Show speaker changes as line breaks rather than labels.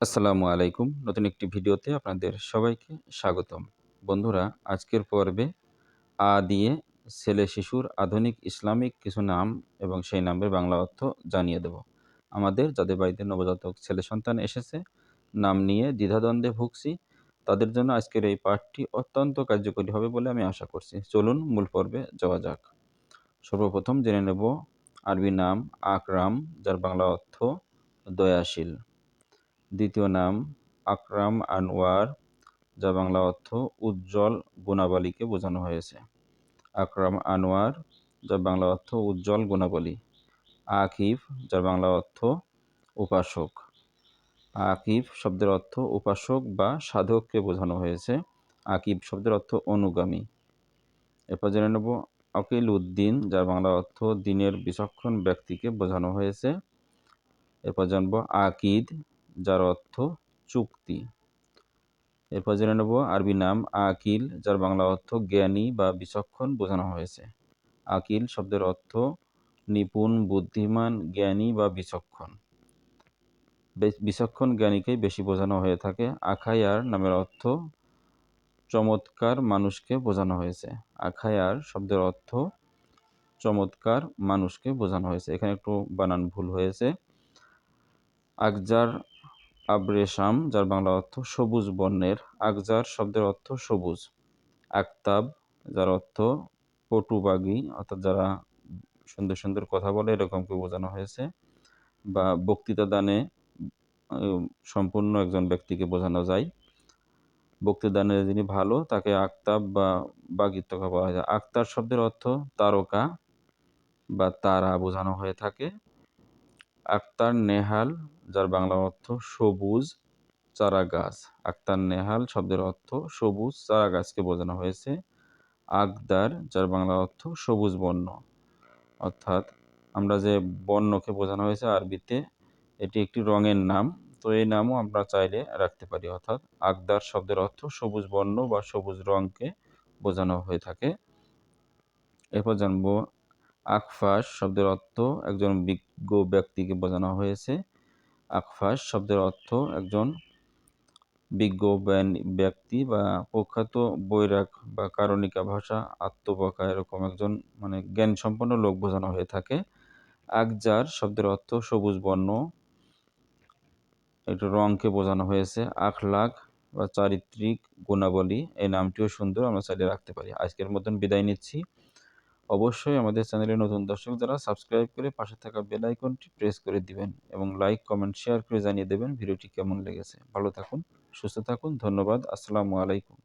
আসসালামু আলাইকুম। নতুন একটি ভিডিওতে আপনাদের সবাইকে স্বাগতম। বন্ধুরা, আজকের পর্বে আ দিয়ে ছেলে শিশুর আধুনিক ইসলামিক কিছু নাম এবং সেই নামের বাংলা অর্থ জানিয়ে দেব। আমাদের যাদের বাড়িতে নবজাতক ছেলে সন্তান এসেছে, নাম নিয়ে দ্বিধাদ্বন্দ্বে ভুগছি, তাদের জন্য আজকের এই পাঠটি অত্যন্ত কার্যকরী হবে বলে আমি আশা করছি। চলুন মূল পর্বে যাওয়া যাক। সর্বপ্রথম জেনে নেব আরবি নাম আকরাম, যার বাংলা অর্থ দয়াশীল। দ্বিতীয় নাম আকরাম আনোয়ার, যা বাংলা অর্থ উজ্জ্বল গুণাবলীকে বোঝানো হয়েছে। আকরাম আনোয়ার যার বাংলা অর্থ উজ্জ্বল গুণাবলী। আকিফ, যার বাংলা অর্থ উপাসক। আকিফ শব্দের অর্থ উপাসক বা সাধককে বোঝানো হয়েছে। আকিব শব্দের অর্থ অনুগামী। এরপর জেনে নেব আকিল উদ্দিন, যার বাংলা অর্থ দিনের বিচক্ষণ ব্যক্তিকে বোঝানো হয়েছে। এরপর জানব আকিদ যার অর্থ চুক্তি। এরপর জেনে নেব আরবি নাম আকিল, যার বাংলা অর্থ জ্ঞানী বা বিচক্ষণ বোঝানো হয়েছে। আকিল শব্দের অর্থ নিপুণ, বুদ্ধিমান, জ্ঞানী বা বিচক্ষণ। বিচক্ষণ জ্ঞানীকেই বেশি বোঝানো হয়ে থাকে। আখায়ার নামের অর্থ চমৎকার মানুষকে বোঝানো হয়েছে। আখায়ার শব্দের অর্থ চমৎকার মানুষকে বোঝানো হয়েছে। এখানে একটু বানান ভুল হয়েছে। আকজার আবরেশাম, যার বাংলা অর্থ সবুজ বর্ণের, আকজার শব্দের অর্থ সবুজ। আকতাব, যার অর্থ পটুবাগী, অর্থাৎ যারা সুন্দর সুন্দর কথা বলে, এরকমকে বোঝানো হয়েছে। বা বক্তৃতা দানে সম্পূর্ণ একজন ব্যক্তিকে বোঝানো যায়। বক্তৃদানে যিনি ভালো, তাকে আক্তাব বা বাগিত্বকা বলা হয়। আক্তার শব্দের অর্থ তারকা বা তারা বোঝানো হয়ে থাকে। আক্তার নেহাল, যার বাংলা অর্থ সবুজ চারা গাছ আক্তার নেহাল শব্দের অর্থ সবুজ চারা গাছকে বোঝানো হয়েছে। আগদার, যার বাংলা অর্থ সবুজ বর্ণ অর্থাৎ আমরা যে বর্ণকে বোঝানো হয়েছে আরবিতে, এটি একটি রঙের নাম, তো এই নামও আমরা চাইলে রাখতে পারি। অর্থাৎ আগদার শব্দের অর্থ সবুজ বর্ণ বা সবুজ রঙকে বোঝানো হয়ে থাকে। এরপর জানব আকফাস শব্দের অর্থ একজন বিজ্ঞ ব্যক্তিকে বোঝানো হয়েছে। আকফাস শব্দের অর্থ একজন বিজ্ঞ ব্যক্তি বা প্রখ্যাত বৈরাগ বা কারণিকা ভাষা আত্মপকা এরকম একজন মানে জ্ঞান সম্পন্ন লোক বোঝানো হয়ে থাকে। আকজার শব্দের অর্থ সবুজ বর্ণ। একটু রংকে বোঝানো হয়েছে। আখলাখ বা চারিত্রিক গুণাবলী, এই নামটিও সুন্দর, আমরা চাইলে রাখতে পারি। আজকের মতন বিদায় নিচ্ছি। অবশ্যই আমাদের চ্যানেলে নতুন দর্শক যারা সাবস্ক্রাইব করে পাশে থাকা বেল আইকনটি প্রেস করে দিবেন এবং লাইক, কমেন্ট, শেয়ার করে জানিয়ে দেবেন ভিডিওটি কেমন লেগেছে। ভালো থাকুন, সুস্থ থাকুন, ধন্যবাদ, আসসালামু আলাইকুম।